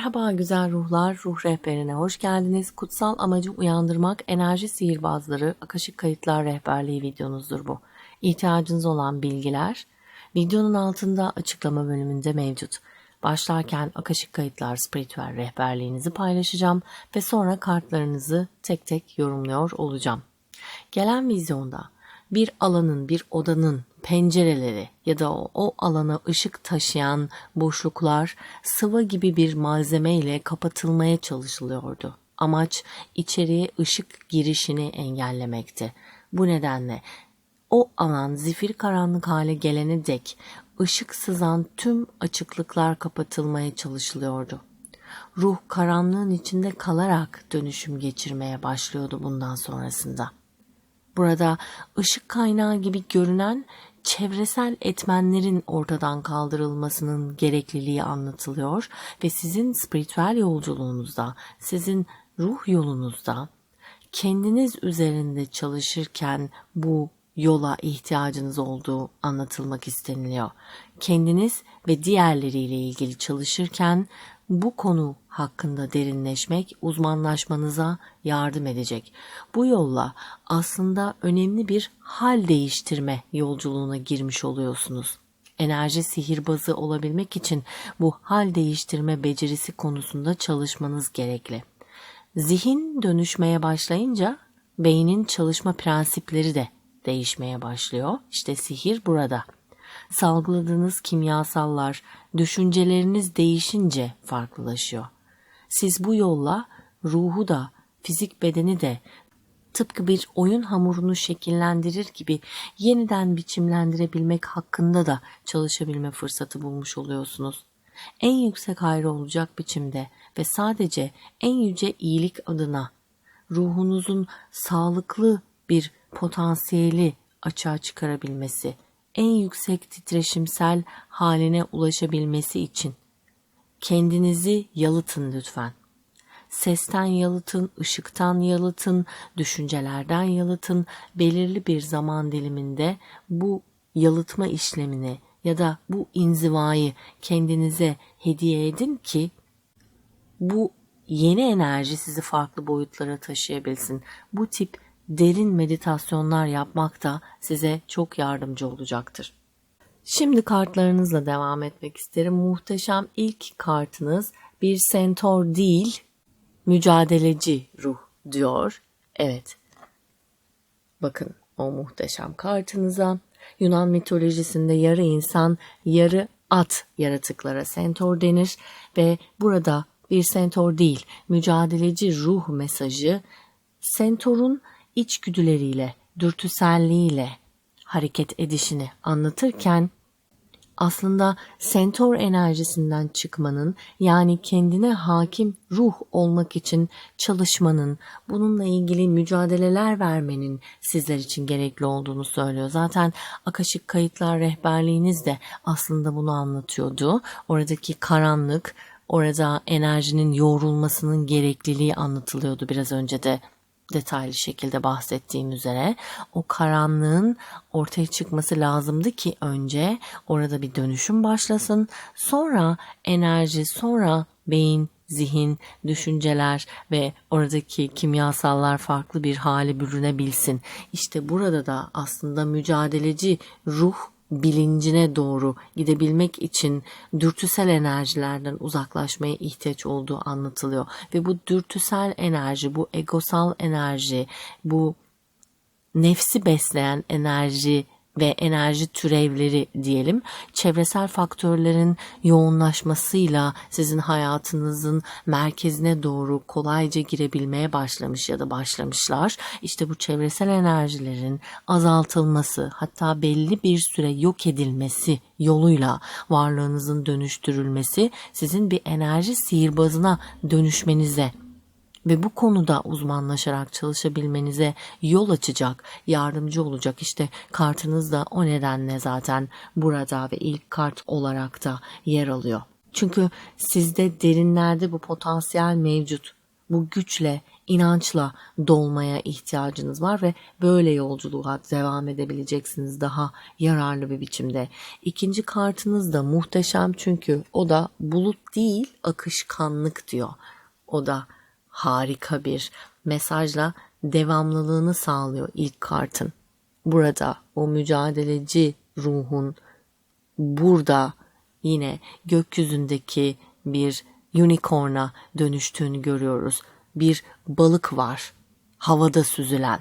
Merhaba güzel ruhlar, ruh rehberine hoş geldiniz. Kutsal amacı uyandırmak, enerji sihirbazları, akışık kayıtlar rehberliği videonuzdur bu. İhtiyacınız olan bilgiler videonun altında açıklama bölümünde mevcut. Başlarken akışık kayıtlar spiritüel rehberliğinizi paylaşacağım ve sonra kartlarınızı tek tek yorumluyor olacağım. Gelen vizyonda bir alanın, bir odanın pencereleri ya da o, o alana ışık taşıyan boşluklar sıvı gibi bir malzeme ile kapatılmaya çalışılıyordu. Amaç içeriye ışık girişini engellemekti. Bu nedenle o alan zifir karanlık hale gelene dek ışık sızan tüm açıklıklar kapatılmaya çalışılıyordu. Ruh karanlığın içinde kalarak dönüşüm geçirmeye başlıyordu bundan sonrasında. Burada ışık kaynağı gibi görünen çevresel etmenlerin ortadan kaldırılmasının gerekliliği anlatılıyor ve sizin spiritüel yolculuğunuzda, sizin ruh yolunuzda kendiniz üzerinde çalışırken bu yola ihtiyacınız olduğu anlatılmak isteniliyor. Kendiniz ve diğerleriyle ilgili çalışırken bu konu hakkında derinleşmek uzmanlaşmanıza yardım edecek. Bu yolla aslında önemli bir hal değiştirme yolculuğuna girmiş oluyorsunuz. Enerji sihirbazı olabilmek için bu hal değiştirme becerisi konusunda çalışmanız gerekli. Zihin dönüşmeye başlayınca beynin çalışma prensipleri de değişmeye başlıyor. İşte sihir burada salgıladığınız kimyasallar, düşünceleriniz değişince farklılaşıyor. Siz bu yolla ruhu da, fizik bedeni de tıpkı bir oyun hamurunu şekillendirir gibi yeniden biçimlendirebilmek hakkında da çalışabilme fırsatı bulmuş oluyorsunuz. En yüksek hayrı olacak biçimde ve sadece en yüce iyilik adına ruhunuzun sağlıklı bir potansiyeli açığa çıkarabilmesi, en yüksek titreşimsel haline ulaşabilmesi için kendinizi yalıtın lütfen. Sesten yalıtın, ışıktan yalıtın, düşüncelerden yalıtın. Belirli bir zaman diliminde bu yalıtma işlemini ya da bu inzivayı kendinize hediye edin ki bu yeni enerji sizi farklı boyutlara taşıyabilsin. Bu tip derin meditasyonlar yapmak da size çok yardımcı olacaktır. Şimdi kartlarınızla devam etmek isterim. Muhteşem ilk kartınız bir sentor değil, mücadeleci ruh diyor. Evet. Bakın o muhteşem kartınıza. Yunan mitolojisinde yarı insan, yarı at yaratıklara sentor denir ve burada bir sentor değil, mücadeleci ruh mesajı sentorun içgüdüleriyle, dürtüselliğiyle hareket edişini anlatırken aslında sentor enerjisinden çıkmanın yani kendine hakim ruh olmak için çalışmanın, bununla ilgili mücadeleler vermenin sizler için gerekli olduğunu söylüyor. Zaten Akaşık Kayıtlar rehberliğiniz de aslında bunu anlatıyordu. Oradaki karanlık, orada enerjinin yoğrulmasının gerekliliği anlatılıyordu biraz önce de detaylı şekilde bahsettiğim üzere o karanlığın ortaya çıkması lazımdı ki önce orada bir dönüşüm başlasın. Sonra enerji, sonra beyin, zihin, düşünceler ve oradaki kimyasallar farklı bir hale bürünebilsin. İşte burada da aslında mücadeleci ruh bilincine doğru gidebilmek için dürtüsel enerjilerden uzaklaşmaya ihtiyaç olduğu anlatılıyor. Ve bu dürtüsel enerji, bu egosal enerji, bu nefsi besleyen enerji ve enerji türevleri diyelim çevresel faktörlerin yoğunlaşmasıyla sizin hayatınızın merkezine doğru kolayca girebilmeye başlamış ya da başlamışlar. İşte bu çevresel enerjilerin azaltılması hatta belli bir süre yok edilmesi yoluyla varlığınızın dönüştürülmesi sizin bir enerji sihirbazına dönüşmenize ve bu konuda uzmanlaşarak çalışabilmenize yol açacak, yardımcı olacak. İşte kartınız da o nedenle zaten burada ve ilk kart olarak da yer alıyor. Çünkü sizde derinlerde bu potansiyel mevcut. Bu güçle inançla dolmaya ihtiyacınız var ve böyle yolculuğa devam edebileceksiniz daha yararlı bir biçimde. İkinci kartınız da muhteşem çünkü o da bulut değil akışkanlık diyor. O da harika bir mesajla devamlılığını sağlıyor ilk kartın. Burada o mücadeleci ruhun burada yine gökyüzündeki bir unicorn'a dönüştüğünü görüyoruz. Bir balık var havada süzülen.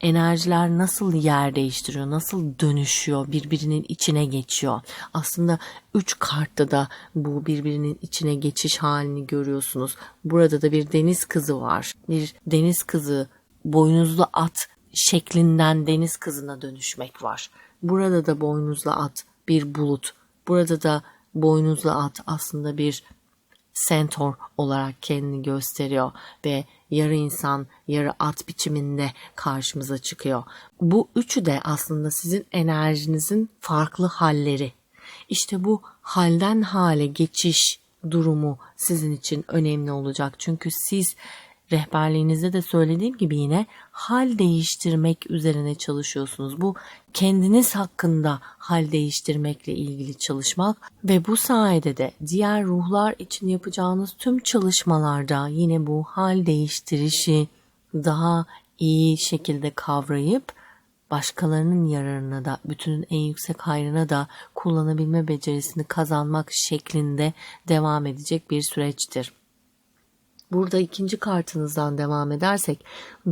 Enerjiler nasıl yer değiştiriyor, nasıl dönüşüyor, birbirinin içine geçiyor. Aslında üç kartta da bu birbirinin içine geçiş halini görüyorsunuz. Burada da bir deniz kızı var. Bir deniz kızı boynuzlu at şeklinden deniz kızına dönüşmek var. Burada da boynuzlu at bir bulut. Burada da boynuzlu at aslında bir sentor olarak kendini gösteriyor ve yarı insan, yarı at biçiminde karşımıza çıkıyor. Bu üçü de aslında sizin enerjinizin farklı halleri. İşte bu halden hale geçiş durumu sizin için önemli olacak. Çünkü siz rehberliğinizde de söylediğim gibi yine hal değiştirmek üzerine çalışıyorsunuz. Bu kendiniz hakkında hal değiştirmekle ilgili çalışmak ve bu sayede de diğer ruhlar için yapacağınız tüm çalışmalarda yine bu hal değiştirişi daha iyi şekilde kavrayıp başkalarının yararına da bütünün en yüksek hayrına da kullanabilme becerisini kazanmak şeklinde devam edecek bir süreçtir. Burada ikinci kartınızdan devam edersek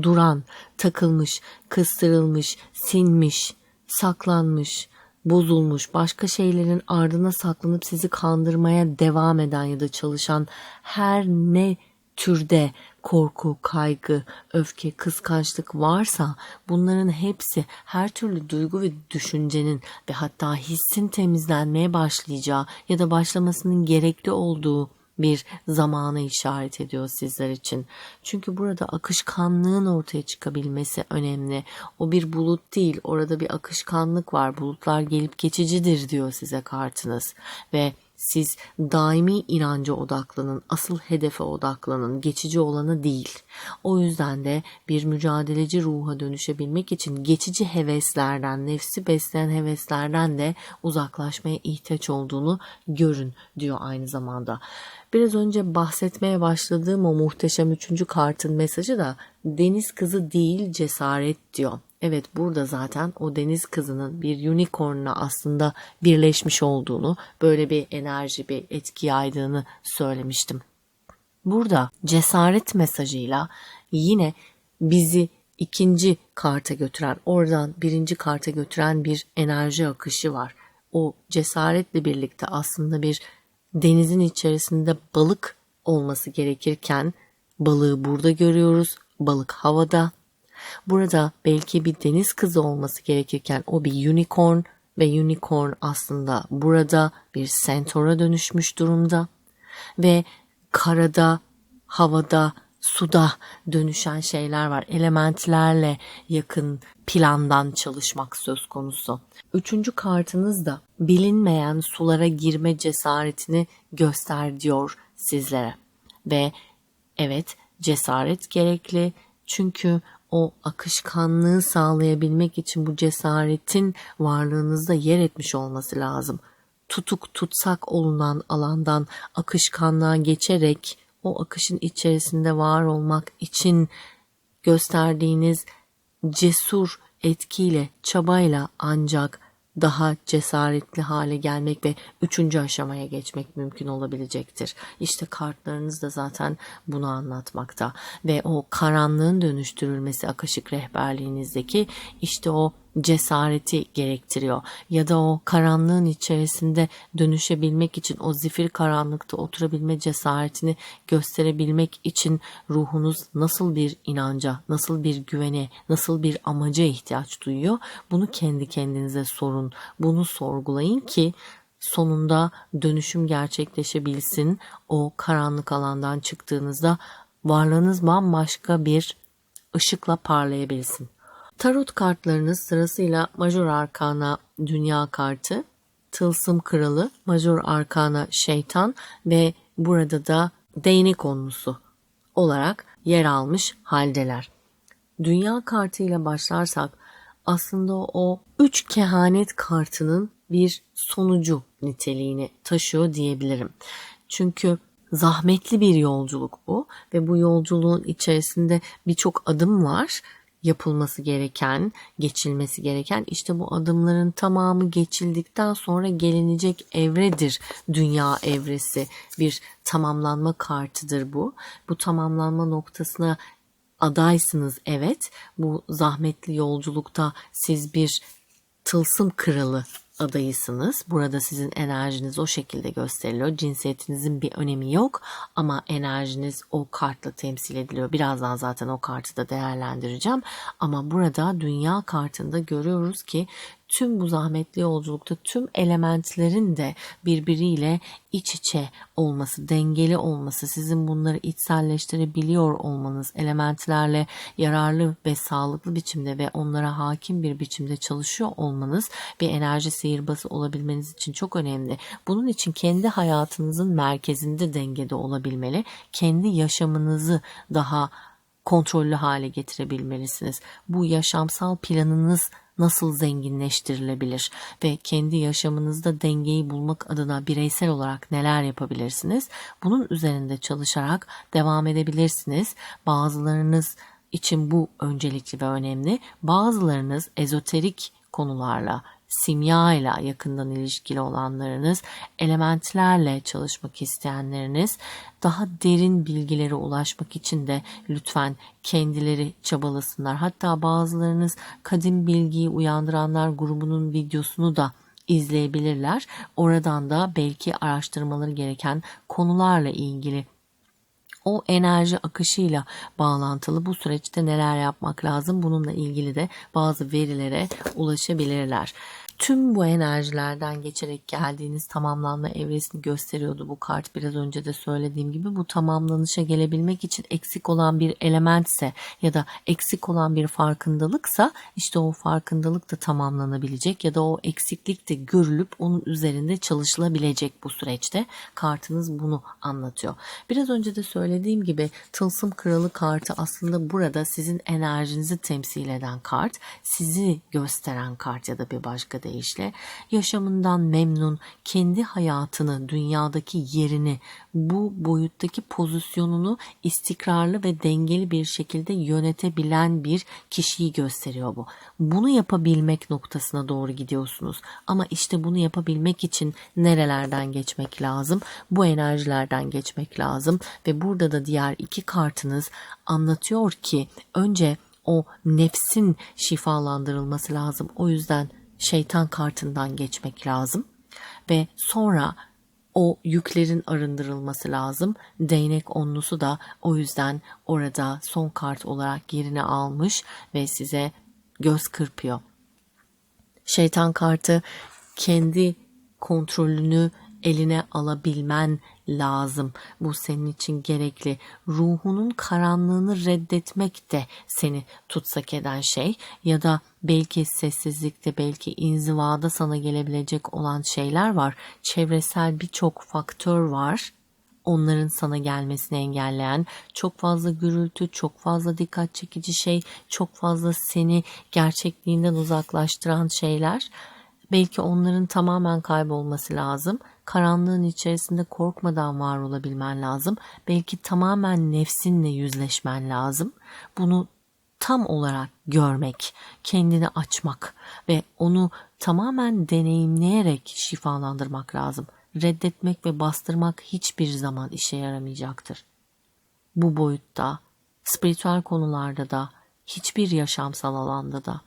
duran, takılmış, kıstırılmış, sinmiş, saklanmış, bozulmuş, başka şeylerin ardına saklanıp sizi kandırmaya devam eden ya da çalışan her ne türde korku, kaygı, öfke, kıskançlık varsa bunların hepsi her türlü duygu ve düşüncenin ve hatta hissin temizlenmeye başlayacağı ya da başlamasının gerekli olduğu bir zamana işaret ediyor sizler için. Çünkü burada akışkanlığın ortaya çıkabilmesi önemli. O bir bulut değil, orada bir akışkanlık var. Bulutlar gelip geçicidir diyor size kartınız ve siz daimi inanca odaklanın, asıl hedefe odaklanın, geçici olanı değil. O yüzden de bir mücadeleci ruha dönüşebilmek için geçici heveslerden, nefsi besleyen heveslerden de uzaklaşmaya ihtiyaç olduğunu görün diyor aynı zamanda. Biraz önce bahsetmeye başladığım o muhteşem üçüncü kartın mesajı da deniz kızı değil cesaret diyor. Evet burada zaten o deniz kızının bir unicornla aslında birleşmiş olduğunu, böyle bir enerji, bir etki yaydığını söylemiştim. Burada cesaret mesajıyla yine bizi ikinci karta götüren, oradan birinci karta götüren bir enerji akışı var. O cesaretle birlikte aslında bir denizin içerisinde balık olması gerekirken balığı burada görüyoruz. Balık havada. Burada belki bir deniz kızı olması gerekirken o bir unicorn ve unicorn aslında burada bir centaur'a dönüşmüş durumda ve karada, havada, suda dönüşen şeyler var. Elementlerle yakın plandan çalışmak söz konusu. Üçüncü kartınız da bilinmeyen sulara girme cesaretini göster diyor sizlere. Ve evet cesaret gerekli çünkü o akışkanlığı sağlayabilmek için bu cesaretin varlığınızda yer etmiş olması lazım. Tutuk tutsak olunan alandan akışkanlığa geçerek o akışın içerisinde var olmak için gösterdiğiniz cesur etkiyle, çabayla ancak daha cesaretli hale gelmek ve üçüncü aşamaya geçmek mümkün olabilecektir. İşte kartlarınız da zaten bunu anlatmakta ve o karanlığın dönüştürülmesi akışık rehberliğinizdeki işte o cesareti gerektiriyor ya da o karanlığın içerisinde dönüşebilmek için o zifir karanlıkta oturabilme cesaretini gösterebilmek için ruhunuz nasıl bir inanca, nasıl bir güvene, nasıl bir amaca ihtiyaç duyuyor? Bunu kendi kendinize sorun. Bunu sorgulayın ki sonunda dönüşüm gerçekleşebilsin. O karanlık alandan çıktığınızda varlığınız bambaşka bir ışıkla parlayabilsin. Tarot kartlarınız sırasıyla Major Arkana Dünya kartı, Tılsım Kralı, Major Arkana Şeytan ve burada da Değnek Onlusu olarak yer almış haldeler. Dünya kartıyla başlarsak aslında o üç kehanet kartının bir sonucu niteliğini taşıyor diyebilirim. Çünkü zahmetli bir yolculuk bu ve bu yolculuğun içerisinde birçok adım var yapılması gereken, geçilmesi gereken işte bu adımların tamamı geçildikten sonra gelinecek evredir. Dünya evresi bir tamamlanma kartıdır bu. Bu tamamlanma noktasına adaysınız evet. Bu zahmetli yolculukta siz bir tılsım kralı adayısınız. Burada sizin enerjiniz o şekilde gösteriliyor. Cinsiyetinizin bir önemi yok ama enerjiniz o kartla temsil ediliyor. Birazdan zaten o kartı da değerlendireceğim. Ama burada dünya kartında görüyoruz ki tüm bu zahmetli yolculukta tüm elementlerin de birbiriyle iç içe olması, dengeli olması, sizin bunları içselleştirebiliyor olmanız, elementlerle yararlı ve sağlıklı biçimde ve onlara hakim bir biçimde çalışıyor olmanız bir enerji sihirbazı olabilmeniz için çok önemli. Bunun için kendi hayatınızın merkezinde dengede olabilmeli. Kendi yaşamınızı daha kontrollü hale getirebilmelisiniz. Bu yaşamsal planınız nasıl zenginleştirilebilir ve kendi yaşamınızda dengeyi bulmak adına bireysel olarak neler yapabilirsiniz? Bunun üzerinde çalışarak devam edebilirsiniz. Bazılarınız için bu öncelikli ve önemli. Bazılarınız ezoterik konularla simya ile yakından ilişkili olanlarınız, elementlerle çalışmak isteyenleriniz, daha derin bilgilere ulaşmak için de lütfen kendileri çabalasınlar. Hatta bazılarınız kadim bilgiyi uyandıranlar grubunun videosunu da izleyebilirler. Oradan da belki araştırmaları gereken konularla ilgili o enerji akışıyla bağlantılı. Bu süreçte neler yapmak lazım? Bununla ilgili de bazı verilere ulaşabilirler tüm bu enerjilerden geçerek geldiğiniz tamamlanma evresini gösteriyordu bu kart biraz önce de söylediğim gibi bu tamamlanışa gelebilmek için eksik olan bir elementse ya da eksik olan bir farkındalıksa işte o farkındalık da tamamlanabilecek ya da o eksiklik de görülüp onun üzerinde çalışılabilecek bu süreçte kartınız bunu anlatıyor. Biraz önce de söylediğim gibi tılsım kralı kartı aslında burada sizin enerjinizi temsil eden kart sizi gösteren kart ya da bir başka deyişle yaşamından memnun, kendi hayatını, dünyadaki yerini, bu boyuttaki pozisyonunu istikrarlı ve dengeli bir şekilde yönetebilen bir kişiyi gösteriyor bu. Bunu yapabilmek noktasına doğru gidiyorsunuz. Ama işte bunu yapabilmek için nerelerden geçmek lazım? Bu enerjilerden geçmek lazım ve burada da diğer iki kartınız anlatıyor ki önce o nefsin şifalandırılması lazım. O yüzden şeytan kartından geçmek lazım ve sonra o yüklerin arındırılması lazım. Değnek onlusu da o yüzden orada son kart olarak yerini almış ve size göz kırpıyor. Şeytan kartı kendi kontrolünü eline alabilmen lazım. Bu senin için gerekli. Ruhunun karanlığını reddetmek de seni tutsak eden şey ya da belki sessizlikte belki inzivada sana gelebilecek olan şeyler var. Çevresel birçok faktör var onların sana gelmesini engelleyen çok fazla gürültü, çok fazla dikkat çekici şey, çok fazla seni gerçekliğinden uzaklaştıran şeyler. Belki onların tamamen kaybolması lazım karanlığın içerisinde korkmadan var olabilmen lazım. Belki tamamen nefsinle yüzleşmen lazım. Bunu tam olarak görmek, kendini açmak ve onu tamamen deneyimleyerek şifalandırmak lazım. Reddetmek ve bastırmak hiçbir zaman işe yaramayacaktır. Bu boyutta, spiritüel konularda da, hiçbir yaşamsal alanda da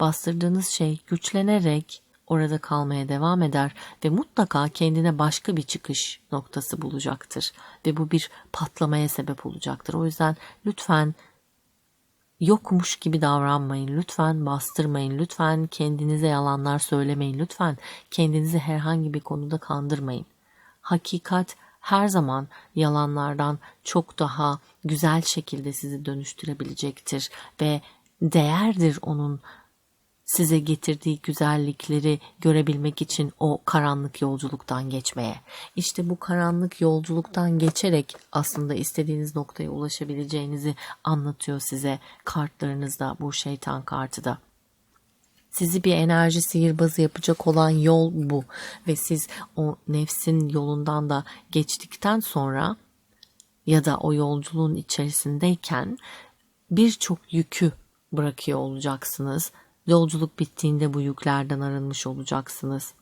bastırdığınız şey güçlenerek orada kalmaya devam eder ve mutlaka kendine başka bir çıkış noktası bulacaktır ve bu bir patlamaya sebep olacaktır. O yüzden lütfen yokmuş gibi davranmayın. Lütfen bastırmayın. Lütfen kendinize yalanlar söylemeyin. Lütfen kendinizi herhangi bir konuda kandırmayın. Hakikat her zaman yalanlardan çok daha güzel şekilde sizi dönüştürebilecektir ve değerdir onun size getirdiği güzellikleri görebilmek için o karanlık yolculuktan geçmeye. İşte bu karanlık yolculuktan geçerek aslında istediğiniz noktaya ulaşabileceğinizi anlatıyor size kartlarınızda bu şeytan kartı da. Sizi bir enerji sihirbazı yapacak olan yol bu ve siz o nefsin yolundan da geçtikten sonra ya da o yolculuğun içerisindeyken birçok yükü bırakıyor olacaksınız. Yolculuk bittiğinde bu yüklerden arınmış olacaksınız.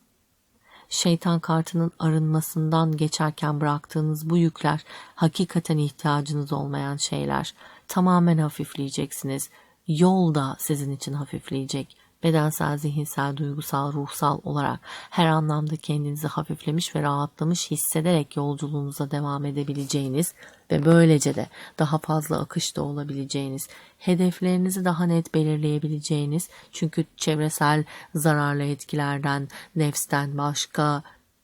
Şeytan kartının arınmasından geçerken bıraktığınız bu yükler hakikaten ihtiyacınız olmayan şeyler. Tamamen hafifleyeceksiniz. Yol da sizin için hafifleyecek bedensel, zihinsel, duygusal, ruhsal olarak her anlamda kendinizi hafiflemiş ve rahatlamış hissederek yolculuğunuza devam edebileceğiniz ve böylece de daha fazla akışta olabileceğiniz, hedeflerinizi daha net belirleyebileceğiniz çünkü çevresel zararlı etkilerden, nefsten başka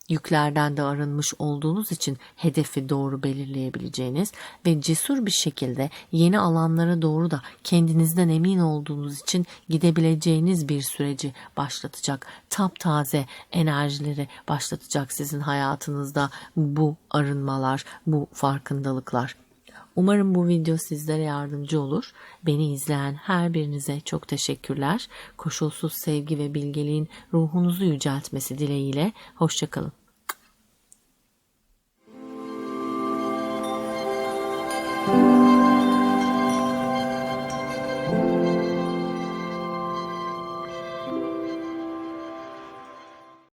yüklerden de arınmış olduğunuz için hedefi doğru belirleyebileceğiniz ve cesur bir şekilde yeni alanlara doğru da kendinizden emin olduğunuz için gidebileceğiniz bir süreci başlatacak. Taptaze enerjileri başlatacak sizin hayatınızda bu arınmalar, bu farkındalıklar. Umarım bu video sizlere yardımcı olur. Beni izleyen her birinize çok teşekkürler. Koşulsuz sevgi ve bilgeliğin ruhunuzu yüceltmesi dileğiyle. Hoşçakalın.